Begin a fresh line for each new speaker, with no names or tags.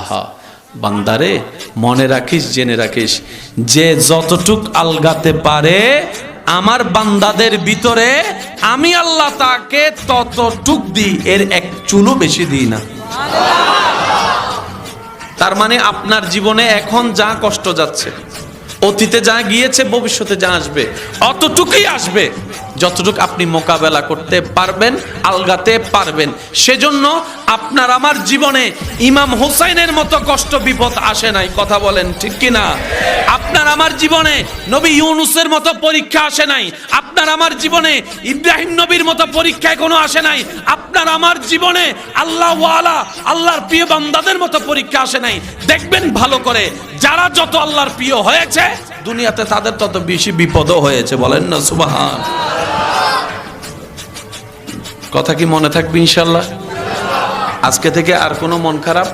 আহা, বান্দারে, মনে রাখিস, জেনে রাখিস, যে যতটুক আলগাতে পারে, আমার বান্দাদের ভিতরে আমি আল্লাহ তাকে ততটুক দিই, এর এক চুলও বেশি দিই না। তার মানে আপনার জীবনে এখন যা কষ্ট যাচ্ছে, অতীতে যা গিয়েছে, ভবিষ্যতে যা আসবে, অতটুকুই আসবে। যতটুকু আপনি মোকাবেলা করতে পারবেন, আলগাতে পারবেন। সেজন্য আপনার আমার জীবনে ইমাম হোসাইনের মতো কষ্ট বিপদ আসে নাই, কথা বলেন ঠিক কি না আপনার আমার জীবনে নবী ইউনুসের মতো পরীক্ষা আসে নাই, আপনার আমার জীবনে ইব্রাহিম নবীর মতো পরীক্ষায় কোনো আসে নাই, আপনার আমার জীবনে আল্লাহ ওয়ালা, আল্লাহর প্রিয় বান্দাদের মতো পরীক্ষা আসে নাই। দেখবেন ভালো করে, যারা যত আল্লাহর প্রিয় হয়েছে, দুনিয়াতে তাদের তত বেশি বিপদও হয়েছে, বলেন না, সুবাহান। কথা কি মনে থাকবে ইনশাল্লাহ? আজকে থেকে আর কোনো মন খারাপ?